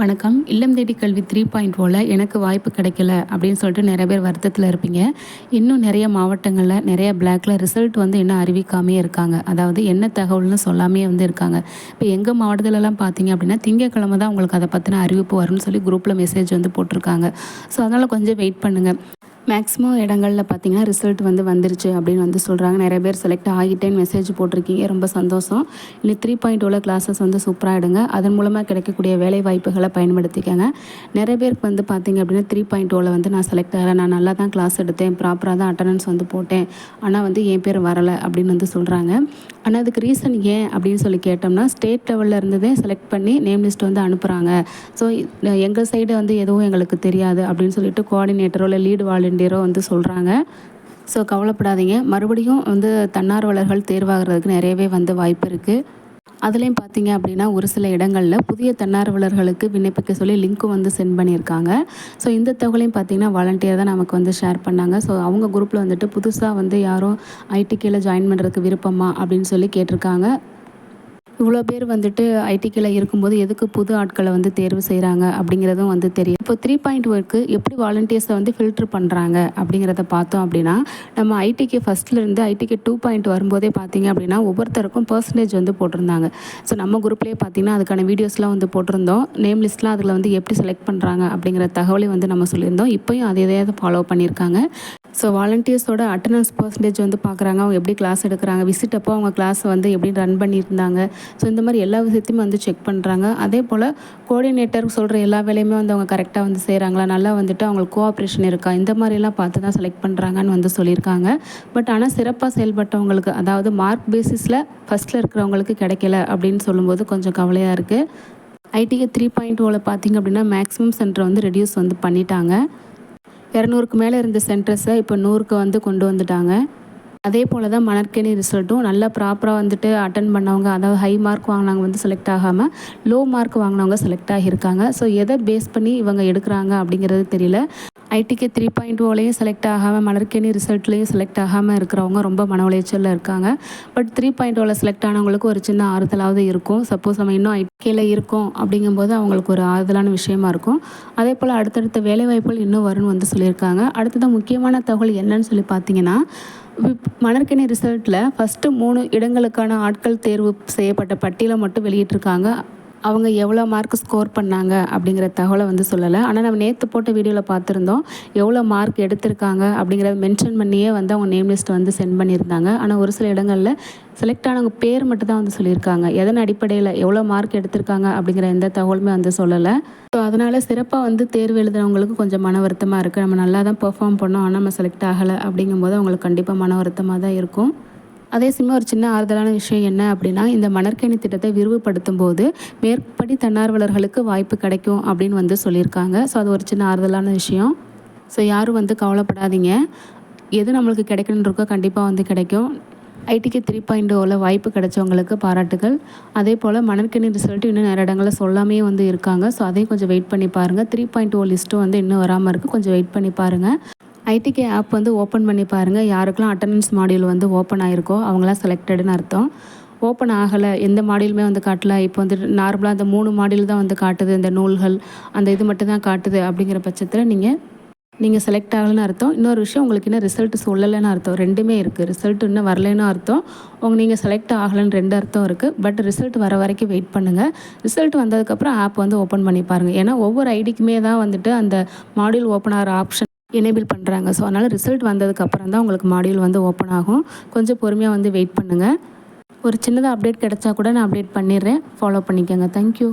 வணக்கம். இல்லம் தேடி கல்வி த்ரீ பாயிண்ட் ஓவில் எனக்கு வாய்ப்பு கிடைக்கல அப்படின்னு சொல்லிட்டு நிறைய பேர் வருத்தத்தில் இருப்பீங்க. இன்னும் நிறைய மாவட்டங்களில் நிறைய பிளாக்ல ரிசல்ட் வந்து இன்னும் அறிவிக்காமே இருக்காங்க. அதாவது என்ன தகவல்னு சொல்லாமே வந்து இருக்காங்க. இப்போ எங்கள் மாவட்டத்திலலாம் பார்த்தீங்க அப்படின்னா திங்கக்கிழமை தான் உங்களுக்கு அதை பற்றின அறிவிப்பு வரும்னு சொல்லி குரூப்பில் மெசேஜ் வந்து போட்டிருக்காங்க. ஸோ அதனால் கொஞ்சம் வெயிட் பண்ணுங்கள் மேக்ஸிமம் இடங்களில் பார்த்தீங்கன்னா ரிசல்ட் வந்து வந்துருச்சு அப்படின்னு வந்து சொல்கிறாங்க நிறைய பேர் செலக்ட் ஆகிட்டேன்னு மெசேஜ் போட்டிருக்கீங்க. ரொம்ப சந்தோஷம். இல்லை த்ரீ பாயிண்ட் உள்ள கிளாஸஸ் வந்து சூப்பராக எடுங்க. அதன் மூலமாக கிடைக்கக்கூடிய வேலை வாய்ப்புகளை பயன்படுத்திக்கங்க. நிறைய பேருக்கு வந்து பார்த்திங்க அப்படின்னா த்ரீ பாயிண்ட் ஓவில் வந்து நான் செலக்ட் ஆகலை. நான் நல்லா தான் கிளாஸ் எடுத்தேன். ப்ராப்பராக தான் அட்டண்டன்ஸ் வந்து போட்டேன். ஆனால் வந்து என் பேர் வரலை அப்படின்னு வந்து சொல்கிறாங்க ஆனால் அதுக்கு ரீசன் ஏன் அப்படின்னு சொல்லி கேட்டோம்னா ஸ்டேட் லெவலில் இருந்ததே செலக்ட் பண்ணி நேம் லிஸ்ட் வந்து அனுப்புகிறாங்க ஸோ எங்கள் சைடு வந்து எதுவும் எங்களுக்கு தெரியாது அப்படின்னு சொல்லிட்டு கோஆர்டினேட்டரோ இல்லை லீடு வாலண்டியரோ வந்து சொல்கிறாங்க ஸோ கவலைப்படாதீங்க. மறுபடியும் வந்து தன்னார்வலர்கள் தேர்வாகிறதுக்கு நிறையவே வந்து வாய்ப்பு இருக்குது அதுலேயும் பார்த்தீங்க அப்படின்னா ஒரு சில இடங்களில் புதிய தன்னார்வலர்களுக்கு விண்ணப்பிக்க சொல்லி லிங்க்கும் வந்து சென்ட் பண்ணியிருக்காங்க. ஸோ இந்த தகவலையும் பார்த்தீங்கன்னா வாலண்டியர் தான் நமக்கு வந்து ஷேர் பண்ணாங்க. ஸோ அவங்க குரூப்பில் வந்துட்டு புதுசாக வந்து யாரும் ஐடி கீழே ஜாயின் பண்ணுறதுக்கு விருப்பமா அப்படின்னு சொல்லி கேட்டிருக்காங்க. இவ்வளோ பேர் வந்துட்டு ஐடிக்கில் இருக்கும்போது எதுக்கு புது ஆட்களை வந்து தேர்வு செய்கிறாங்க அப்படிங்கிறதும் வந்து தெரியும். இப்போ த்ரீ பாயிண்ட் ஒர்க்கு எப்படி வாலண்டியர்ஸை வந்து ஃபில்ட்ரு பண்ணுறாங்க அப்படிங்கிறத பார்த்தோம் அப்படின்னா நம்ம ஐடிக்கு ஃபஸ்ட்லேருந்து ஐடிக்கு டூ பாயிண்ட் வரும்போதே பார்த்தீங்க அப்படின்னா ஒவ்வொருத்தருக்கும் பர்சன்டேஜ் வந்து போட்டிருந்தாங்க. ஸோ நம்ம குரூப்லேயே பார்த்தீங்கன்னா அதுக்கான வீடியோஸ்லாம் வந்து போட்டிருந்தோம். நேம் லிஸ்ட்லாம் அதில் வந்து எப்படி செலக்ட் பண்ணுறாங்க அப்படிங்கிற தகவலை வந்து நம்ம சொல்லியிருந்தோம். இப்போயும் அதே தான் ஃபாலோ பண்ணியிருக்காங்க. ஸோ வாலண்டியர்ஸோட அட்டண்டன்ஸ் பர்சன்டேஜ் வந்து பார்க்குறாங்க. அவங்க எப்படி கிளாஸ் எடுக்கிறாங்க? விசிட் அப்போ அவங்க கிளாஸ் வந்து எப்படி ரன் பண்ணியிருந்தாங்க? ஸோ இந்த மாதிரி எல்லா விஷயத்தையுமே வந்து செக் பண்ணுறாங்க அதே போல் கோஆர்டினேட்டர் சொல்கிற எல்லா வேலையுமே வந்து அவங்க கரெக்டாக வந்து செய்கிறாங்களா நல்லா வந்துட்டு அவங்களுக்கு கோஆப்ரேஷன் இருக்கா? இந்த மாதிரிலாம் பார்த்து தான் செலக்ட் பண்ணுறாங்கன்னு வந்து சொல்லியிருக்காங்க. பட் ஆனால் சிறப்பாக செயல்பட்டவங்களுக்கு அதாவது மார்க் பேசிஸில் ஃபஸ்ட்டில் இருக்கிறவங்களுக்கு கிடைக்கல அப்படின்னு சொல்லும்போது கொஞ்சம் கவலையாக இருக்குது ஐடிக்கு த்ரீ பாயிண்ட் ஓவில் பார்த்திங்க அப்படின்னா மேக்ஸிமம் சென்டர் வந்து ரெடியூஸ் வந்து பண்ணிட்டாங்க. இரநூறுக்கு மேலே இருந்த சென்டர்ஸை இப்போ நூறுக்கு வந்து கொண்டு வந்துட்டாங்க. அதே போல் தான் மணற்கேணி ரிசல்ட்டும் நல்லா ப்ராப்பராக வந்துட்டு அட்டன் பண்ணவங்க அதாவது ஹை மார்க் வாங்கினவங்க வந்து செலக்ட் ஆகாமல் லோ மார்க் வாங்கினவங்க செலக்ட் ஆகியிருக்காங்க. ஸோ எதை பேஸ் பண்ணி இவங்க எடுக்கிறாங்க அப்படிங்கிறது தெரியல. ஐடிகே த்ரீ பாயிண்ட் ஓலையும் செலக்ட் ஆகாமல் மலர்கேணி ரிசல்ட்லேயும் செலக்ட் ஆகாமல் இருக்கிறவங்க ரொம்ப மன உளைச்சலில் இருக்காங்க. பட் த்ரீ பாயிண்ட் ஓவில் செலக்ட் ஆனவங்களுக்கு ஒரு சின்ன ஆறுதலாவது இருக்கும். சப்போஸ் நம்ம இன்னும் ஐடிகேல இருக்கோம் அப்படிங்கும்போது அவங்களுக்கு ஒரு ஆறுதலான விஷயமா இருக்கும். அதே போல் அடுத்தடுத்த வேலைவாய்ப்புகள் இன்னும் வரும்னு வந்து சொல்லியிருக்காங்க. அடுத்தது முக்கியமான தகவல் என்னன்னு சொல்லி பார்த்தீங்கன்னா மணற்கேணி ரிசல்ட்டில் ஃபஸ்ட்டு மூணு இடங்களுக்கான ஆட்கள் தேர்வு செய்யப்பட்ட பட்டியலை மட்டும் வெளியிட்டிருக்காங்க. அவங்க எவ்வளோ மார்க் ஸ்கோர் பண்ணாங்க அப்படிங்கிற தகவலை வந்து சொல்லலை. ஆனால் நம்ம நேற்று போட்ட வீடியோவில் பார்த்துருந்தோம் எவ்வளோ மார்க் எடுத்திருக்காங்க அப்படிங்கிறத மென்ஷன் பண்ணியே வந்து அவங்க நேம் லிஸ்ட் வந்து சென்ட் பண்ணியிருந்தாங்க. ஆனால் ஒரு சில இடங்களில் செலக்ட் ஆனவங்க பேர் மட்டும் தான் வந்து சொல்லியிருக்காங்க. எதன் அடிப்படையில் எவ்வளோ மார்க் எடுத்திருக்காங்க அப்படிங்கிற எந்த தகவலுமே வந்து சொல்லலை. ஸோ அதனால் சிறப்பாக வந்து தேர்வு எழுதுனவங்களுக்கு கொஞ்சம் மன வருத்தமாக இருக்குது நம்ம நல்லா தான் பெர்ஃபார்ம் பண்ணோம் ஆனால் நம்ம செலக்ட் ஆகலை அப்படிங்கும்போது அவங்களுக்கு கண்டிப்பாக மன வருத்தமாக தான் இருக்கும். அதே சமயம் ஒரு சின்ன ஆறுதலான விஷயம் என்ன அப்படின்னா இந்த மணற்கேணி திட்டத்தை விரிவுபடுத்தும் போது மேற்படி தன்னார்வலர்களுக்கு வாய்ப்பு கிடைக்கும் அப்படின்னு வந்து சொல்லியிருக்காங்க. ஸோ அது ஒரு சின்ன ஆறுதலான விஷயம். ஸோ யாரும் வந்து கவலைப்படாதீங்க. எது நம்மளுக்கு கிடைக்கணுன்னு இருக்கோ கண்டிப்பாக வந்து கிடைக்கும். ஐடிக்கு த்ரீ பாயிண்ட் ஓவில் வாய்ப்பு கிடைச்சவங்களுக்கு பாராட்டுகள். அதே போல் மணற்கணி ரிசல்ட் இன்னும் நிறைய இடங்களில் சொல்லாமே வந்து இருக்காங்க. ஸோ அதையும் கொஞ்சம் வெயிட் பண்ணி பாருங்கள் த்ரீ பாயிண்ட் ஓ லிஸ்ட்டும் வந்து இன்னும் வராமல் இருக்குது கொஞ்சம் வெயிட் பண்ணி பாருங்கள் ஐடிகே ஆப் வந்து ஓப்பன் பண்ணி பாருங்கள் யாருக்கெல்லாம் அட்டண்டன்ஸ் மாடியூல் வந்து ஓப்பன் ஆகிருக்கோ அவங்களாம் செலக்டடுன்னு அர்த்தம். ஓப்பன் ஆகலை எந்த மாடியிலுமே வந்து காட்டல. இப்போ வந்து நார்மலாக அந்த மூணு மாடியில் தான் வந்து காட்டுது. இந்த நூல்கள் அந்த இது மட்டும் தான் காட்டுது அப்படிங்கிற பட்சத்தில் நீங்கள் நீங்கள் செலக்ட் ஆகலைன்னு அர்த்தம். இன்னொரு விஷயம் உங்களுக்கு இன்னும் ரிசல்ட் சொல்லலைன்னு அர்த்தம். ரெண்டுமே இருக்குது ரிசல்ட் இன்னும் வரலைன்னு அர்த்தம். உங்கள் நீங்கள் செலக்ட் ஆகலைன்னு ரெண்டு அர்த்தம் இருக்குது பட் ரிசல்ட் வர வரைக்கும் வெயிட் பண்ணுங்கள் ரிசல்ட் வந்ததுக்கப்புறம் ஆப் வந்து ஓப்பன் பண்ணி பாருங்கள் ஏன்னா ஒவ்வொரு ஐடிக்குமே தான் வந்துட்டு அந்த மாடியூல் ஓப்பன் ஆகிற ஆப்ஷன் எனேபிள் பண்ணுறாங்க ஸோ அதனால் ரிசல்ட் வந்ததுக்கப்புறம் தான் உங்களுக்கு மாடியூல் வந்து ஓப்பன் ஆகும். கொஞ்சம் பொறுமையாக வந்து வெயிட் பண்ணுங்கள் ஒரு சின்னதாக அப்டேட் கிடச்சா கூட நான் அப்டேட் பண்ணிடுறேன். ஃபாலோ பண்ணிக்கோங்க. தேங்க்யூ